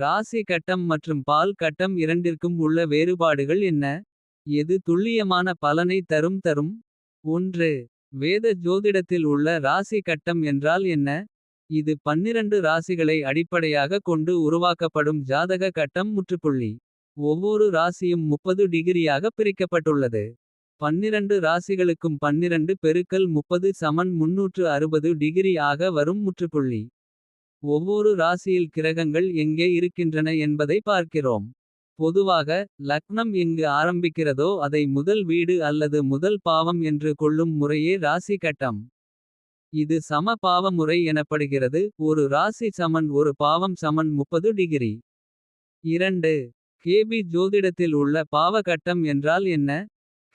ராசி கட்டம் மற்றும் பால் கட்டம் இரண்டிற்கும் உள்ள வேறுபாடுகள் என்ன. எது துல்லியமான பலனை தரும் தரும். ஒன்று வேத ஜோதிடத்தில் உள்ள ராசி கட்டம் என்றால் என்ன. இது பன்னிரண்டு ராசிகளை அடிப்படையாக கொண்டு உருவாக்கப்படும் ஜாதக கட்டம் முற்றுப்புள்ளி. ஒவ்வொரு ராசியும் 30 டிகிரியாக பிரிக்கப்பட்டுள்ளது. பன்னிரண்டு ராசிகளுக்கும் 12 பெருக்கல் 30 சமன் 360 டிகிரி ஆக வரும் முற்றுப்புள்ளி. ஒவ்வொரு ராசியில் கிரகங்கள் எங்கே இருக்கின்றன என்பதை பார்க்கிறோம். பொதுவாக லக்னம் எங்கு ஆரம்பிக்கிறதோ அதை முதல் வீடு அல்லது முதல் பாவம் என்று கொள்ளும் முறையே ராசி கட்டம். இது சம பாவ முறை எனப்படுகிறது ஒரு ராசி சமன் ஒரு பாவம் சமன் 30 டிகிரி. கேபி ஜோதிடத்தில் உள்ள பாவ கட்டம் என்றால் என்ன.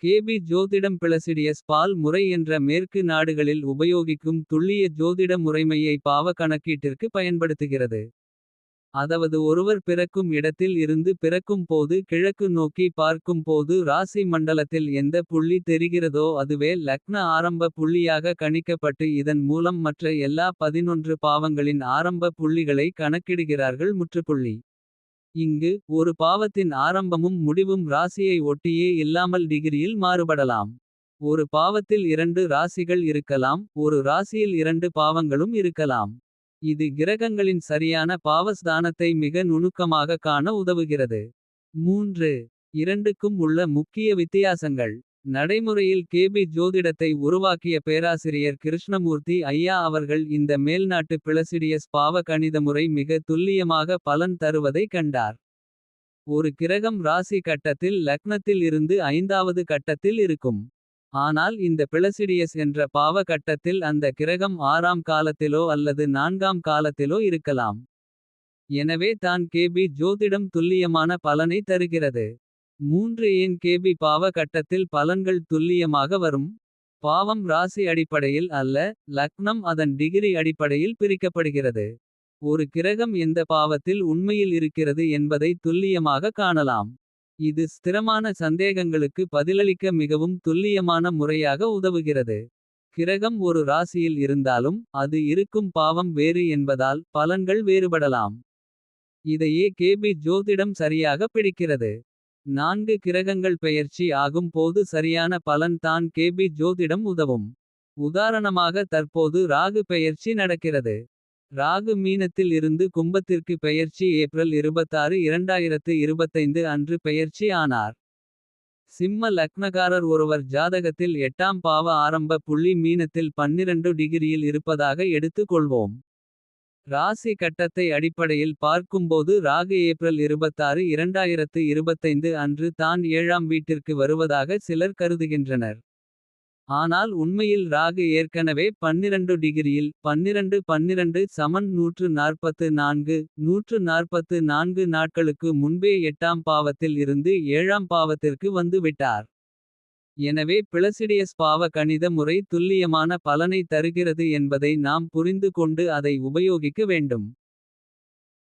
கேபி ஜோதிடம் பிளசிடியஸ் பால் முறை என்ற மேற்கு நாடுகளில் உபயோகிக்கும் துல்லிய ஜோதிட முறைமையை பாவ கணக்கீட்டிற்கு பயன்படுத்துகிறது. அதாவது ஒருவர் பிறக்கும் இடத்தில் இருந்து பிறக்கும் போது கிழக்கு நோக்கி பார்க்கும் போது ராசி மண்டலத்தில் எந்த புள்ளி தெரிகிறதோ அதுவே லக்ன ஆரம்ப புள்ளியாக கணிக்கப்பட்டு இதன் மூலம் மற்ற எல்லா 11 பாவங்களின் ஆரம்ப புள்ளிகளை கணக்கிடுகிறார்கள் முற்றுப்புள்ளி. இங்கு ஒரு பாவத்தின் ஆரம்பமும் முடிவும் ராசியை ஒட்டியே இல்லாமல் டிகிரியில் மாறுபடலாம். ஒரு பாவத்தில் இரண்டு ராசிகள் இருக்கலாம் ஒரு ராசியில் இரண்டு பாவங்களும் இருக்கலாம். இது கிரகங்களின் சரியான பாவஸ்தானத்தை மிக நுணுக்கமாக காண உதவுகிறது. மூன்று இரண்டுக்கும் உள்ள முக்கிய வித்தியாசங்கள். நடைமுறையில் கேபி ஜோதிடத்தை உருவாக்கிய பேராசிரியர் கிருஷ்ணமூர்த்தி ஐயா அவர்கள் இந்த மேல்நாட்டு பிளசிடியஸ் பாவ கணிதமுறை மிக துல்லியமாக பலன் தருவதை கண்டார். ஒரு கிரகம் ராசி கட்டத்தில் லக்னத்தில் இருந்து ஐந்தாவது கட்டத்தில் இருக்கும். ஆனால் இந்த பிளசிடியஸ் என்ற பாவ கட்டத்தில் அந்த கிரகம் ஆறாம் காலத்திலோ அல்லது நான்காம் காலத்திலோ இருக்கலாம். எனவே தான் கேபி ஜோதிடம் துல்லியமான பலனை தருகிறது. மூன்று ஏன் கேபி பாவ கட்டத்தில் பலன்கள் துல்லியமாக வரும். பாவம் ராசி அடிப்படையில் அல்ல லக்னம் அதன் டிகிரி அடிப்படையில் பிரிக்கப்படுகிறது. ஒரு கிரகம் எந்த பாவத்தில் உண்மையில் இருக்கிறது என்பதை துல்லியமாக காணலாம். இது ஸ்திரமான சந்தேகங்களுக்கு பதிலளிக்க மிகவும் துல்லியமான முறையாக உதவுகிறது. கிரகம் ஒரு ராசியில் இருந்தாலும் அது இருக்கும் பாவம் வேறு என்பதால் பலன்கள் வேறுபடலாம். இதையே கேபி ஜோதிடம் சரியாக பிடிக்கிறது. நான்கு கிரகங்கள் பெயர்ச்சி ஆகும் போது சரியான பலன் தான் கேபி ஜோதிடம் உதவும். உதாரணமாக தற்போது ராகு பெயர்ச்சி நடக்கிறது. ராகு மீனத்தில் இருந்து கும்பத்திற்கு பெயர்ச்சி ஏப்ரல் 26 2025 அன்று பெயர்ச்சி ஆனார். சிம்ம லக்னகாரர் ஒருவர் ஜாதகத்தில் எட்டாம் பாவ ஆரம்ப புள்ளி மீனத்தில் 12 டிகிரியில் இருப்பதாக எடுத்து கொள்வோம். ராசி கட்டத்தை அடிப்படையில் பார்க்கும்போது ராகு ஏப்ரல் 26 2025 அன்று தான் ஏழாம் வீட்டிற்கு வருவதாக சிலர் கருதுகின்றனர். ஆனால் உண்மையில் ராகு ஏற்கனவே 12 டிகிரியில் 12 12 சமன் 144 144 நாட்களுக்கு முன்பே எட்டாம் பாவத்தில் இருந்து ஏழாம் பாவத்திற்கு வந்து விட்டார். எனவே பிளசிடியஸ் பாவ கணித முறை துல்லியமான பலனை தருகிறது என்பதை நாம் புரிந்து கொண்டு அதை உபயோகிக்க வேண்டும்.